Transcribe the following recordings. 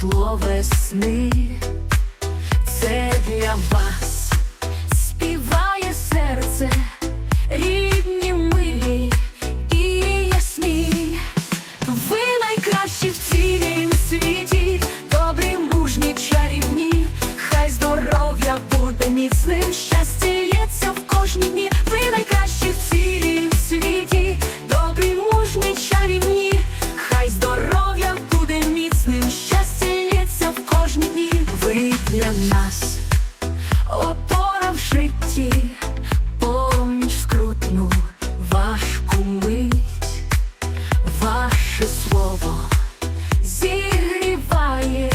тепло весни, це для вас співає серце, рідні милі і ясні, ви найкращі в цілім світі. Нас опора в житті, поміж скрутну важку мить. Ваше слово зігріває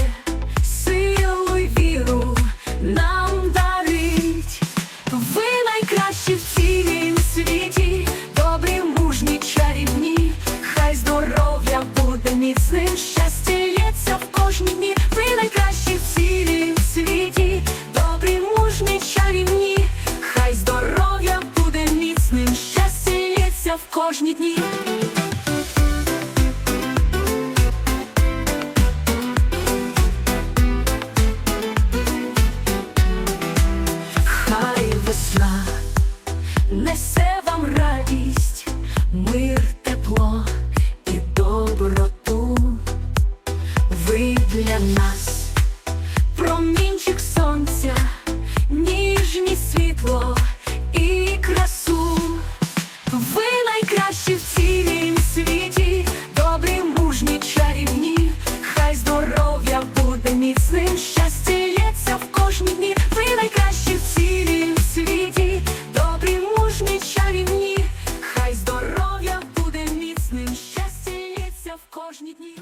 силу й віру нам дарить. Ви найкращі в цілім світі, добрі, мужні, чарівні. Хай здоров'я буде міцним, в дні. Хай весна несе вам радість, мир, тепло і доброту. Ви для нас промінчик найкращі в цілім світі, добрі, мужні, чарівні. Хай здоров'я буде міцним, щастя лється в кожні дні. Ви найкращі в цілім світі, добрі, мужні, чарівні. Хай здоров'я буде міцним, щастя лється в кожні дні.